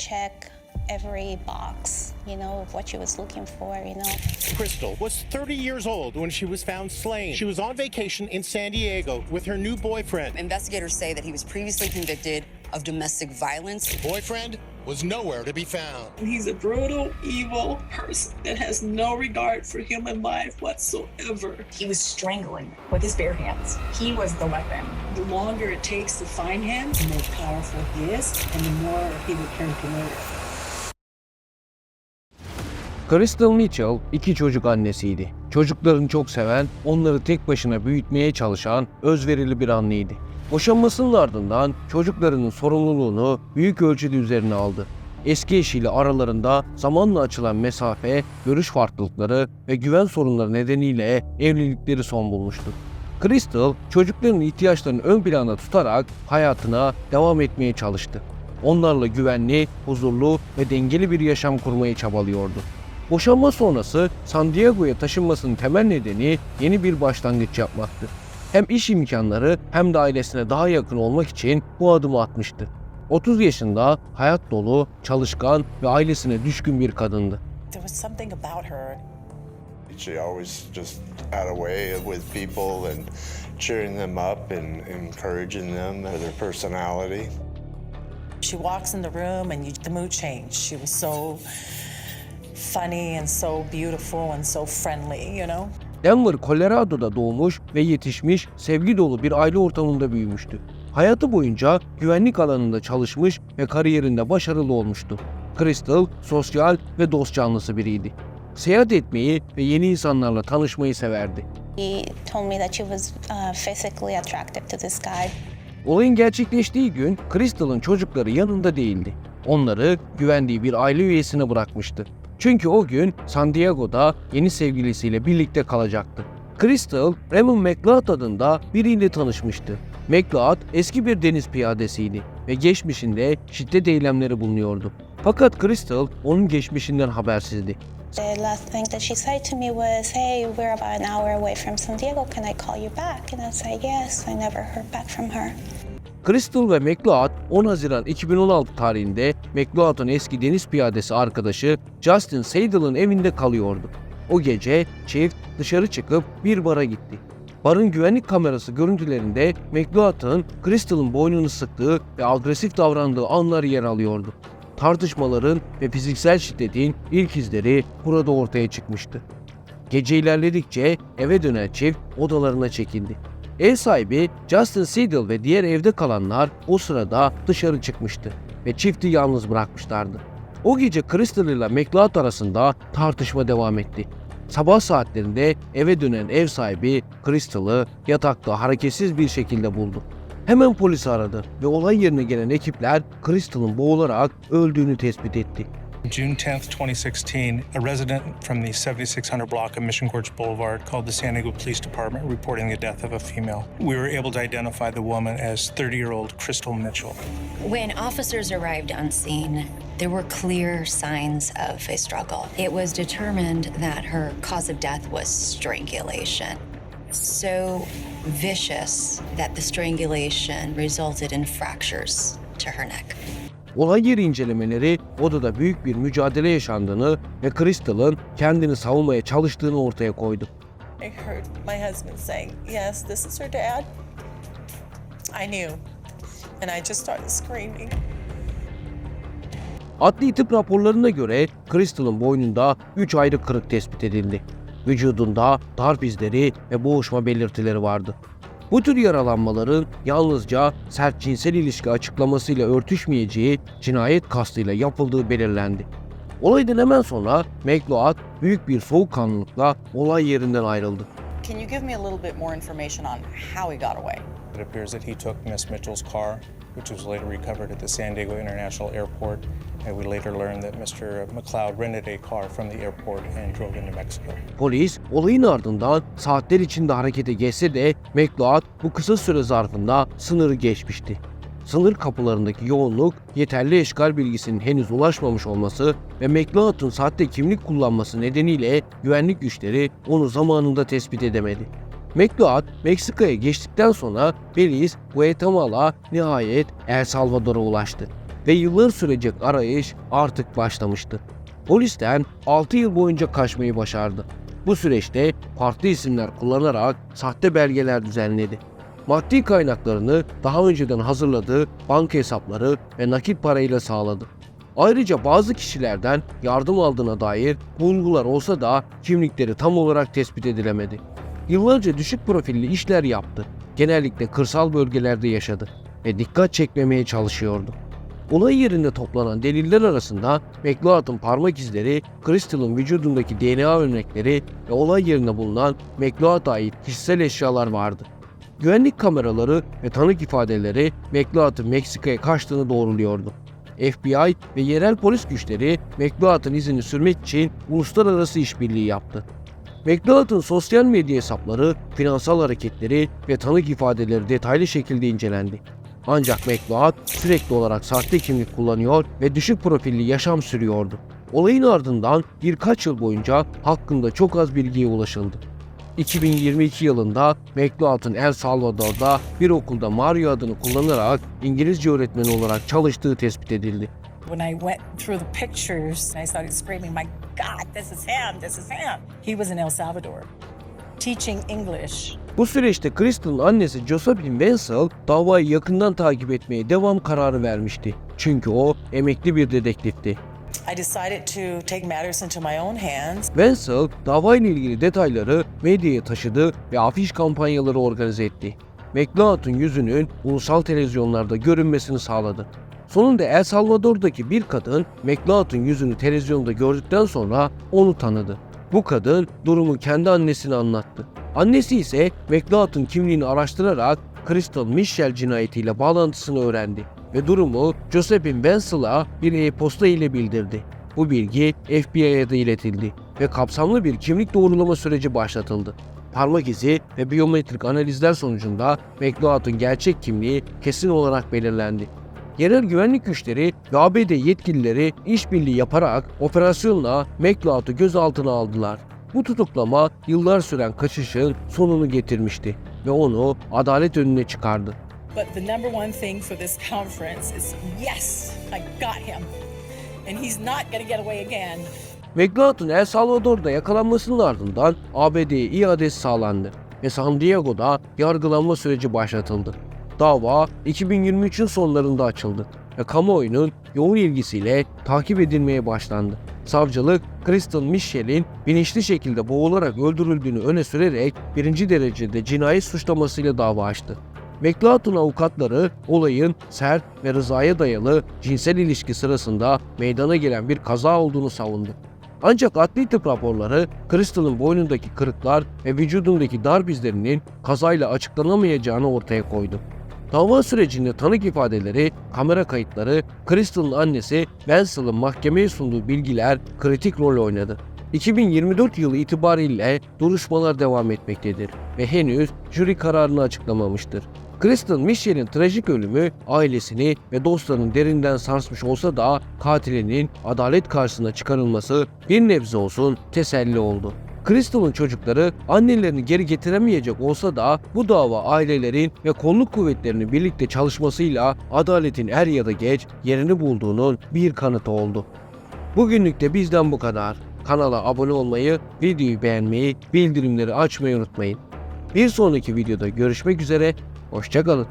check every box, you know, of what she was looking for, you know. Crystal was 30 years old when she was found slain. She was on vacation in San Diego with her new boyfriend. Investigators say that he was previously convicted of domestic violence. Boyfriend was nowhere to be found. He's a brutal, evil person that has no regard for human life whatsoever. He was strangling with his bare hands. He was the weapon. The longer it takes to find him, the more powerful he is, and the more he will turn to murder. Crystal Mitchell iki çocuk annesiydi. Çocuklarını çok seven, onları tek başına büyütmeye çalışan özverili bir anneydi. Boşanmasının ardından çocuklarının sorumluluğunu büyük ölçüde üzerine aldı. Eski eşiyle aralarında zamanla açılan mesafe, görüş farklılıkları ve güven sorunları nedeniyle evlilikleri son bulmuştu. Crystal, çocukların ihtiyaçlarını ön plana tutarak hayatına devam etmeye çalıştı. Onlarla güvenli, huzurlu ve dengeli bir yaşam kurmayı çabalıyordu. Boşanma sonrası San Diego'ya taşınmasının temel nedeni yeni bir başlangıç yapmaktı. Hem iş imkanları hem de ailesine daha yakın olmak için bu adımı atmıştı. 30 yaşında hayat dolu, çalışkan ve ailesine düşkün bir kadındı. There was something about her. She always just had a way with people and cheering them up and encouraging them for their personality. She walks in the room and you, the mood changed. She was so funny and so beautiful and so friendly, you know? Denver, Colorado'da doğmuş ve yetişmiş, sevgi dolu bir aile ortamında büyümüştü. Hayatı boyunca güvenlik alanında çalışmış ve kariyerinde başarılı olmuştu. Crystal, sosyal ve dost canlısı biriydi. Seyahat etmeyi ve yeni insanlarla tanışmayı severdi. Olayın gerçekleştiği gün Crystal'ın çocukları yanında değildi. Onları güvendiği bir aile üyesine bırakmıştı. Çünkü o gün San Diego'da yeni sevgilisiyle birlikte kalacaktı. Crystal, Raymond McLeod adında biriyle tanışmıştı. McLeod eski bir deniz piyadesiydi ve geçmişinde şiddet eylemleri bulunuyordu. Fakat Crystal onun geçmişinden habersizdi. The last thing that she said to me was, Hey, we're about an hour away from San Diego. Can I call you back? And I said, Yes. I never heard back from her. Crystal ve McLeod 10 Haziran 2016 tarihinde McLeod'un eski deniz piyadesi arkadaşı Justin Seidel'ın evinde kalıyordu. O gece çift dışarı çıkıp bir bara gitti. Barın güvenlik kamerası görüntülerinde McLeod'un Crystal'ın boynunu sıktığı ve agresif davrandığı anlar yer alıyordu. Tartışmaların ve fiziksel şiddetin ilk izleri burada ortaya çıkmıştı. Gece ilerledikçe eve dönen çift odalarına çekildi. Ev sahibi Justin Siedel ve diğer evde kalanlar o sırada dışarı çıkmıştı ve çifti yalnız bırakmışlardı. O gece Crystal ile McLeod arasında tartışma devam etti. Sabah saatlerinde eve dönen ev sahibi Crystal'ı yatakta hareketsiz bir şekilde buldu. Hemen polisi aradı ve olay yerine gelen ekipler Crystal'ın boğularak öldüğünü tespit etti. June 10th, 2016, a resident from the 7600 block of Mission Gorge Boulevard called the San Diego Police Department reporting the death of a female. We were able to identify the woman as 30 year old Crystal Mitchell. When officers arrived on scene, there were clear signs of a struggle. It was determined that her cause of death was strangulation. So vicious that the strangulation resulted in fractures to her neck. Olay yeri incelemeleri odada büyük bir mücadele yaşandığını ve Crystal'ın kendini savunmaya çalıştığını ortaya koydu. I heard my husband saying, Yes, this is her dad. I knew. And I just started screaming. Adli tıp raporlarına göre Crystal'ın boynunda 3 ayrı kırık tespit edildi. Vücudunda darp izleri ve boğuşma belirtileri vardı. Bu tür yaralanmaların yalnızca sert cinsel ilişki açıklamasıyla örtüşmeyeceği cinayet kastıyla yapıldığı belirlendi. Olaydan hemen sonra McLeod büyük bir soğukkanlılıkla olay yerinden ayrıldı. Can you give me a little bit more information on how he got away? It appears that he took Miss Mitchell's car, which was later recovered at the San Diego International Airport. And we later learned that Mr. McLeod rented a car from the airport and drove into Mexico. Polis olayın ardından saatler içinde harekete geçse de McLeod bu kısa süre zarfında sınırı geçmişti. Sınır kapılarındaki yoğunluk, yeterli eşkal bilgisinin henüz ulaşmamış olması ve McLeod'un sahte kimlik kullanması nedeniyle güvenlik güçleri onu zamanında tespit edemedi. McLeod, Meksika'ya geçtikten sonra Belize, Guatemala, nihayet El Salvador'a ulaştı ve yıllar sürecek arayış artık başlamıştı. Polisten 6 yıl boyunca kaçmayı başardı. Bu süreçte farklı isimler kullanarak sahte belgeler düzenledi. Maddi kaynaklarını daha önceden hazırladığı banka hesapları ve nakit parayla sağladı. Ayrıca bazı kişilerden yardım aldığına dair bulgular olsa da kimlikleri tam olarak tespit edilemedi. Yıllarca düşük profilli işler yaptı. Genellikle kırsal bölgelerde yaşadı ve dikkat çekmemeye çalışıyordu. Olay yerinde toplanan deliller arasında McLeod'un parmak izleri, Crystal'ın vücudundaki DNA örnekleri ve olay yerinde bulunan McLeod'a ait kişisel eşyalar vardı. Güvenlik kameraları ve tanık ifadeleri McLeod'un Meksika'ya kaçtığını doğruluyordu. FBI ve yerel polis güçleri McLeod'un izini sürmek için uluslararası işbirliği yaptı. McLeod'un sosyal medya hesapları, finansal hareketleri ve tanık ifadeleri detaylı şekilde incelendi. Ancak McLeod sürekli olarak sahte kimlik kullanıyor ve düşük profilli yaşam sürüyordu. Olayın ardından birkaç yıl boyunca hakkında çok az bilgiye ulaşıldı. 2022 yılında McLeod'un El Salvador'da bir okulda Mario adını kullanarak İngilizce öğretmeni olarak çalıştığı tespit edildi. When I went through the pictures, I started screaming, My God, this is him, this is him. He was in El Salvador teaching English. Bu süreçte Crystal'ın annesi Josephine Wenzel davayı yakından takip etmeye devam kararı vermişti. Çünkü o emekli bir dedektifti. I decided to take matters into my own hands. Wenzel davayla ilgili detayları medyaya taşıdı ve afiş kampanyaları organize etti. McLeod'un yüzünün ulusal televizyonlarda görünmesini sağladı. Sonunda El Salvador'daki bir kadın McLeod'un yüzünü televizyonda gördükten sonra onu tanıdı. Bu kadın durumu kendi annesine anlattı. Annesi ise McLeod'un kimliğini araştırarak Crystal Michelle cinayetiyle bağlantısını öğrendi ve durumu Josephine Wenzel'a bir e-posta ile bildirdi. Bu bilgi FBI'ye da iletildi ve kapsamlı bir kimlik doğrulama süreci başlatıldı. Parmak izi ve biyometrik analizler sonucunda McLeod'un gerçek kimliği kesin olarak belirlendi. Yerel güvenlik güçleri ve ABD yetkilileri işbirliği yaparak operasyonla McLeod'u gözaltına aldılar. Bu tutuklama yıllar süren kaçışın sonunu getirmişti ve onu adalet önüne çıkardı. But the number one thing for this conference is yes, I got him. And he's not going to get away again. McLeod'un El Salvador'da yakalanmasının ardından ABD'ye iadesi sağlandı ve San Diego'da yargılanma süreci başlatıldı. Dava 2023'ün sonlarında açıldı ve kamuoyunun yoğun ilgisiyle takip edilmeye başlandı. Savcılık, Kristen Michel'in bilinçli şekilde boğularak öldürüldüğünü öne sürerek birinci derecede cinayet suçlamasıyla dava açtı. McLeod'un avukatları olayın sert ve rızaya dayalı cinsel ilişki sırasında meydana gelen bir kaza olduğunu savundu. Ancak adli tıp raporları Crystal'ın boynundaki kırıklar ve vücudundaki darp izlerinin kazayla açıklanamayacağını ortaya koydu. Dava sürecinde tanık ifadeleri, kamera kayıtları, Crystal'ın annesi Wenzel'ın mahkemeye sunduğu bilgiler kritik rol oynadı. 2024 yılı itibariyle duruşmalar devam etmektedir ve henüz jüri kararını açıklamamıştır. Kristen Michel'in trajik ölümü ailesini ve dostlarını derinden sarsmış olsa da katilinin adalet karşısına çıkarılması bir nebze olsun teselli oldu. Crystal'ın çocukları annelerini geri getiremeyecek olsa da bu dava ailelerin ve kolluk kuvvetlerinin birlikte çalışmasıyla adaletin er ya da geç yerini bulduğunun bir kanıtı oldu. Bugünlük de bizden bu kadar. Kanala abone olmayı, videoyu beğenmeyi, bildirimleri açmayı unutmayın. Bir sonraki videoda görüşmek üzere, hoşçakalın.